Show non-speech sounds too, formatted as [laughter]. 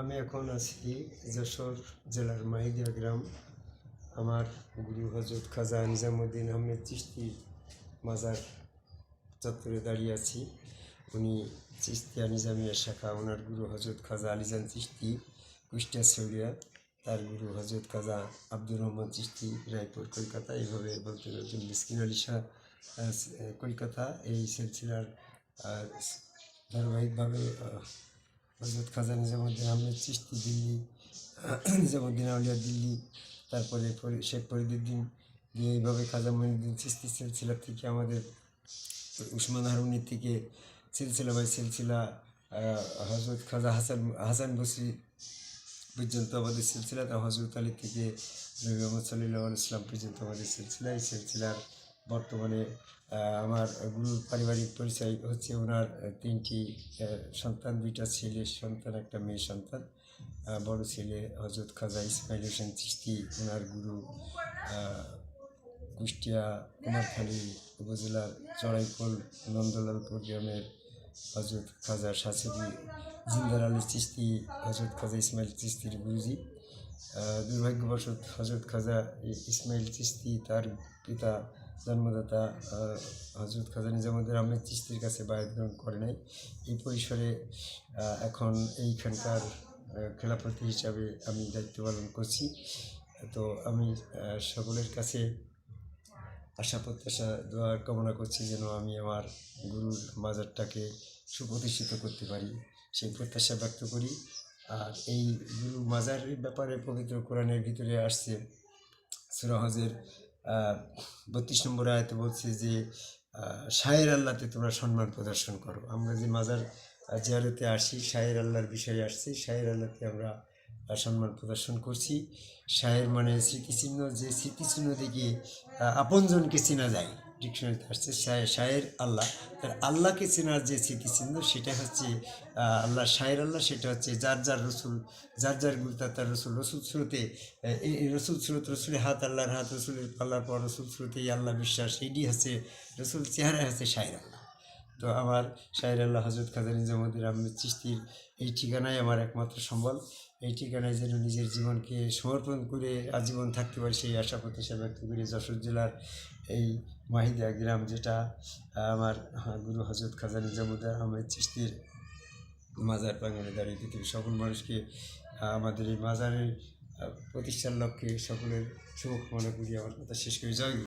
আমি এখন আছি যশোর জেলার মাহিদিয়া গ্রাম। আমার গুরু হজরত খাজা নিজামুদ্দিন আহমেদ চিস্তির মাজার চত্বরে দাঁড়িয়ে আছি। উনি চিস্তিয়া নিজামিয়া শাখা ওনার গুরু হজরত খাজা আলিজান চিস্তি কুষ্টিয়া সৌরিয়া তার গুরু হজরত খাজা আব্দুর রহমান চিস্তি রায়পুর, কলকাতা। এইভাবে বলতে বলতে মিসকিন আলী শাহ কলকাতা। এই সিলসিলার ধারাবাহিকভাবে হজরত খাজা নিজামুদ্দিন আহমেদ চিস্তি দিল্লি, [clears throat] নিজামুদ্দিন আউলিয়া দিল্লি, তারপরে শেখ ফরিদুদ্দিন দিয়ে এইভাবে খাজা মহিনুদ্দিন চিস্তি সিলসিলা থেকে আমাদের উসমান হারুনি থেকে সিলসিলা বাই সিলসিলা হজরত খাজা হাসান হাসান বসি পর্যন্ত আমাদের সিলসিলা, তা হজরত আলী থেকে নবী মোহাম্মদ সাল্লাহ ইসলাম পর্যন্ত আমাদের সিলসিলা, এই সিলসিলার বর্তমানে আমার গুরুর পারিবারিক পরিচয় হচ্ছে ওনার তিনটি সন্তান, দুইটা ছেলে, সন্তান, একটা মেয়ে সন্তান বড় ছেলে হজরত খাজা ইসমাইল হোসেন চিস্তি ওনার গুরু কুষ্টিয়া, কুমারখালী উপজেলার চড়াইকোল নন্দলালপুর গ্রামের হজরত খাজা শাশুড়ি জিন্দার আলী চিস্তি হজরত খাজা ইসমাইল চিস্তির গুরুজি। দুর্ভাগ্যবশত হজরত খাজা ইসমাইল চিস্তি তার পিতা জন্মদাতা হজরত খাজা নিজামুদ্দিন আহমেদ চিস্তির কাছে বায়াত গ্রহণ করে নাই। এই পরিসরে এখন এইখানকার খেলাপতি হিসাবে আমি দায়িত্ব পালন করছি। তো আমি সকলের কাছে আশা, প্রত্যাশা, দোয়া কামনা করছি যেন আমি আমার গুরুর মাজারটাকে সুপ্রতিষ্ঠিত করতে পারি। সেই প্রত্যাশা ব্যক্ত করি। আর এই গুরু মাজারের ব্যাপারে পবিত্র কোরআনের ভিতরে আসছে সুরাহজের বত্রিশ নম্বর আয়তে বলছে যে শাহের আল্লাহতে তোমরা সম্মান প্রদর্শন করো। আমরা যে মাজার জিয়ারতে আসি শাহের আল্লাহর বিষয়ে আসছি শাহের আল্লাহতে আমরা সম্মান প্রদর্শন করছি। শাহের মানে স্মৃতিচিহ্ন, যে স্মৃতিচিহ্ন থেকে আপনজনকে চেনা যায়। ডিকশনারিতে আসছে শায়ের আল্লাহ। তার আল্লাহকে চেনার যে স্মৃতিচিহ্ন, সেটা হচ্ছে আল্লাহ, শায়ের আল্লাহ, সেটা হচ্ছে যার যার রসুল, যার যার গুরু, তার রসুল। রসুল স্রোতে এই রসুল স্রোত, রসুলের হাত, আল্লাহর হাত, রসুলের পাল্লার পর রসুল স্রোতে আল্লাহ বিশ্বাস। এটি হচ্ছে, রসুল চেহারা হচ্ছে শায়ের তো আমার শাহের আল্লাহ হজরত খাজা নিজামুদ্দিন আহমেদ চিস্তির এই ঠিকানায় আমার একমাত্র সম্বল। এই ঠিকানায় যেন নিজের জীবনকে সমর্পণ করে আজীবন থাকতে পারে সেই আশা প্রত্যাশা ব্যক্ত করে যশোর জেলার এই মাহিদা গ্রাম, যেটা আমার গুরু হজরত খাজা নিজামুদ্দিন আহমেদ চিস্তির মাজার প্রাঙ্গণে দাঁড়িয়ে পৃথিবীর সকল মানুষকে আমাদের এই মাজারের প্রতিষ্ঠার লক্ষ্যে সকলের শুভকামনা করি। আমার কথা শেষ করে। জয়।